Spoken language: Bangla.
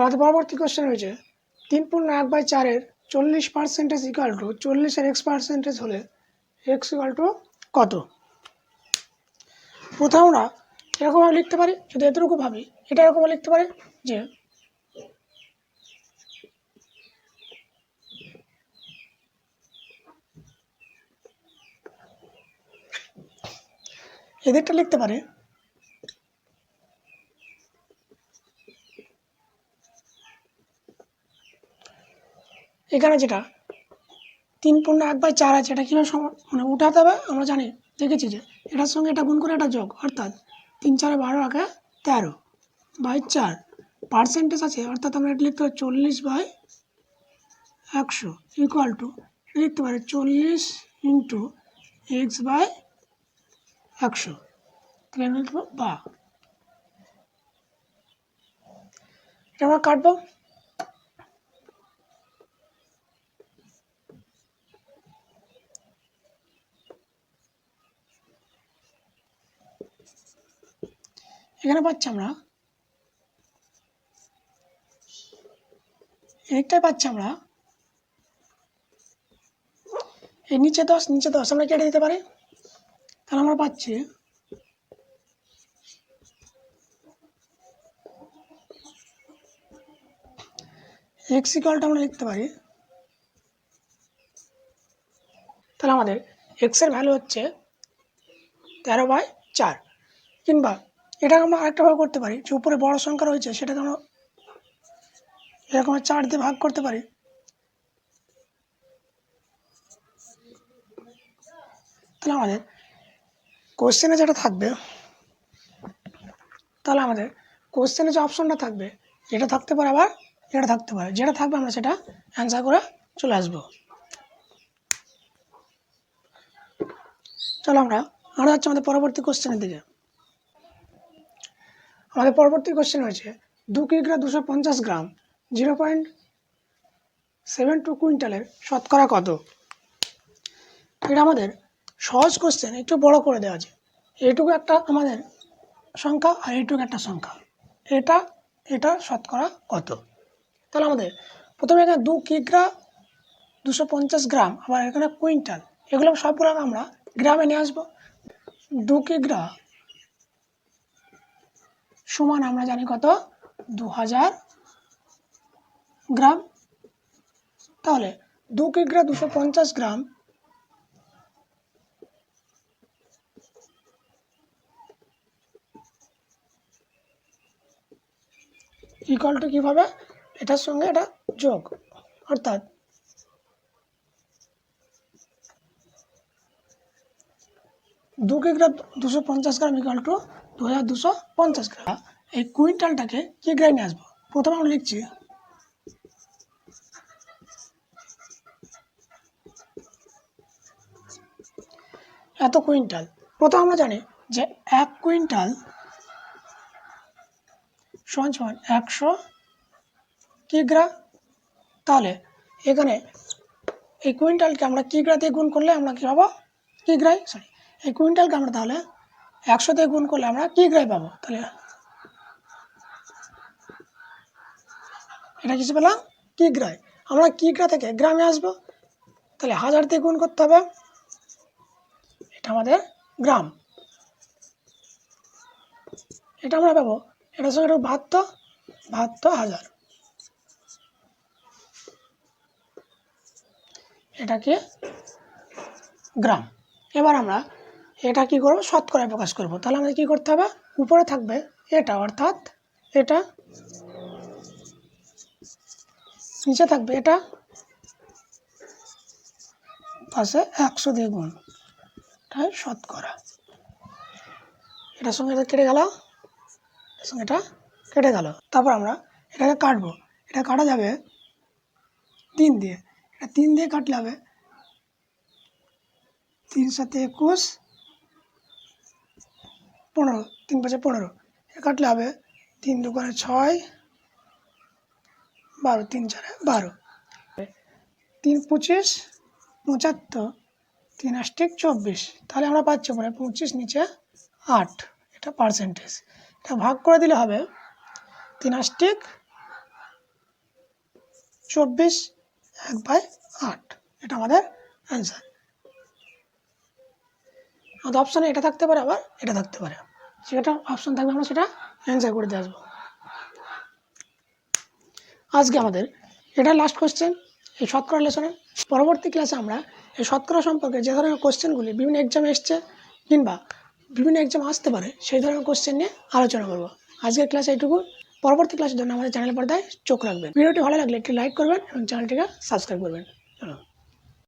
আমাদের পরবর্তী কোশ্চেন রয়েছে, তিন পূর্ণ এক বাই চারের চল্লিশ পার্সেন্টেজ ইকাল টু চল্লিশের এক্স পার্সেন্টেজ হলে এক্স ইকাল টু কত? প্রথমে আমরা এরকমভাবে লিখতে পারি, যদি এতটুকু ভাবি, এটা এরকমভাবে লিখতে পারি যে এদেরটা লিখতে পারি এখানে যেটা, তিন পূর্ণ এক বাই চার আছে, এটা কীভাবে মানে উঠাতে হবে আমরা জানি, দেখেছি যে, এটার সঙ্গে এটা গুণ করে এটা যোগ, অর্থাৎ তিন চারে বারো আগে তেরো বাই চার পার্সেন্টেজ আছে, অর্থাৎ আমরা এটা লিখতে পারি চল্লিশ বাই একশো ইকুয়াল টু লিখতে পারি চল্লিশ ইন্টু এক্স বাই একশো, তাহলে লিখব বা। এটা আমরা কাটবো। এখানে পাচ্ছি আমরা। এদিকটাই পাচ্ছি আমরা। এই নিচে দশ নিচে দশ, আমরা কেটে দিতে পারি? তাহলে আমরা পাচ্ছি। এক্স ইকুয়ালটা আমরা লিখতে পারি। তাহলে আমাদের এক্সের ভ্যালু হচ্ছে তেরো বাই চার। কিংবা এটাকে আমরা আরেকটাভাবে করতে পারি। যে উপরে বড় সংখ্যা রয়েছে, সেটাকে আমরা এরকম চার দিয়ে ভাগ করতে পারি। তাহলে আমাদের কোশ্চেনে যেটা থাকবে, তাহলে আমাদের কোশ্চেনে যে অপশনটা থাকবে, এটা থাকতে পারে আবার এটা থাকতে পারে। যেটা থাকবে আমরা সেটা অ্যান্সার করে চলে আসব। চলো আমরা আমরা যাচ্ছি আমাদের পরবর্তী কোশ্চেনের দিকে। আমাদের পরবর্তী কোশ্চেন হয়েছে দু কিগ্রা দুশো পঞ্চাশ gram zero point seven two কুইন্টালের শতকরা কত? এটা আমাদের সহজ কোশ্চেন একটু বড় করে দেওয়া আছে। এটুকু একটা আমাদের সংখ্যা আর এইটুকু একটা সংখ্যা। এটা এটা শতকরা কত? তাহলে আমাদের প্রথমে এখানে দু কিগ্রা দুশো পঞ্চাশ গ্রাম, আবার এখানে কুইন্টাল, এগুলো সবগুলো আমরা গ্রামে নিয়ে আসব। দু কিগ্রা সমান আমরা জানি কত? দু হাজার গ্রাম। তাহলে দু কিগ্রা দুশো পঞ্চাশ গ্রাম। ইকুয়াল টু কীভাবে? এটার সঙ্গে এটা যোগ। অর্থাৎ দু কিগ্রা দুশো পঞ্চাশ গ্রাম ইকুয়াল টু দু হাজার দুশো পঞ্চাশ গ্রাম এই কুইন্টালটাকে কিগ্রায় নিয়ে আসব? প্রথমে আমরা লিখছি এত কুইন্টাল। প্রথম আমরা জানি যে এক কুইন্টাল সমান সমান একশো কিগ্রা তাহলে এখানে এই কুইন্টালকে আমরা কিগ্রা দিয়ে গুণ করলে আমরা কী পাবো? কিগ্রাই সরি এই কুইন্টালকে আমরা তাহলে একশো দিয়ে গুণ করলে আমরা কিগ্রাই পাবো? তাহলে এটা কিছু পেলাম? কিগ্রায় আমরা কিগ্রা থেকে গ্রামে আসব? তাহলে হাজার দিয়ে গুণ করতে হবে। এটা আমাদের গ্রাম। এটা আমরা পাবো। এটার সঙ্গে একটু বাহাত্তর বাহাত্তর হাজার। এটাকে গ্রাম। এবার আমরা এটা কি করব? শতকরায় প্রকাশ করব। তাহলে আমাদের কি করতে হবে? উপরে থাকবে এটা, অর্থাৎ এটা। নিচে থাকবে এটা। পাশে একশো দিয়ে গুণ। এটাই শতকরা। এটার সঙ্গে এটা কেটে গেল। সঙ্গে এটা কেটে গেল। তারপর আমরা এটাকে কাটবো। এটা কাটা যাবে তিন দিয়ে। এটা তিন দিয়ে কাটলে হবে তিন সাথে একুশ। পনেরো, তিন পাঁচে পনেরো। কাটলে হবে তিন দোকানে ছয়, বারো, তিন চারে বারো। তিন পঁচিশ, পঁচাত্তর, তিন আষ্টিক চব্বিশ। তাহলে আমরা পাচ্ছি মানে পঁচিশ নিচে আট। এটা পার্সেন্টেজ এটা ভাগ করে দিলে হবে তিন আষ্টিক চব্বিশ এক বাই আট। এটা আমাদের অ্যান্সার আমাদের অপশানে এটা থাকতে পারে আবার এটা থাকতে পারে। যেটা অপশন থাকবে আমরা সেটা অ্যান্সার করে দিয়ে আসব। আজকে আমাদের এটা লাস্ট কোশ্চেন এই শতকরা লেসনের পরবর্তী ক্লাসে আমরা এই শতকরা সম্পর্কে যে ধরনের কোশ্চেনগুলি বিভিন্ন এক্সাম এসছে কিংবা বিভিন্ন এক্সাম আসতে পারে, সেই ধরনের কোশ্চেন নিয়ে আলোচনা করব। আজকের ক্লাসে এইটুকু। পরবর্তী ক্লাসের জন্য আমাদের চ্যানেল পর্দায় চোখ রাখবেন। ভিডিওটি ভালো লাগলে একটি লাইক করবেন এবং চ্যানেলটিকে সাবস্ক্রাইব করবেন।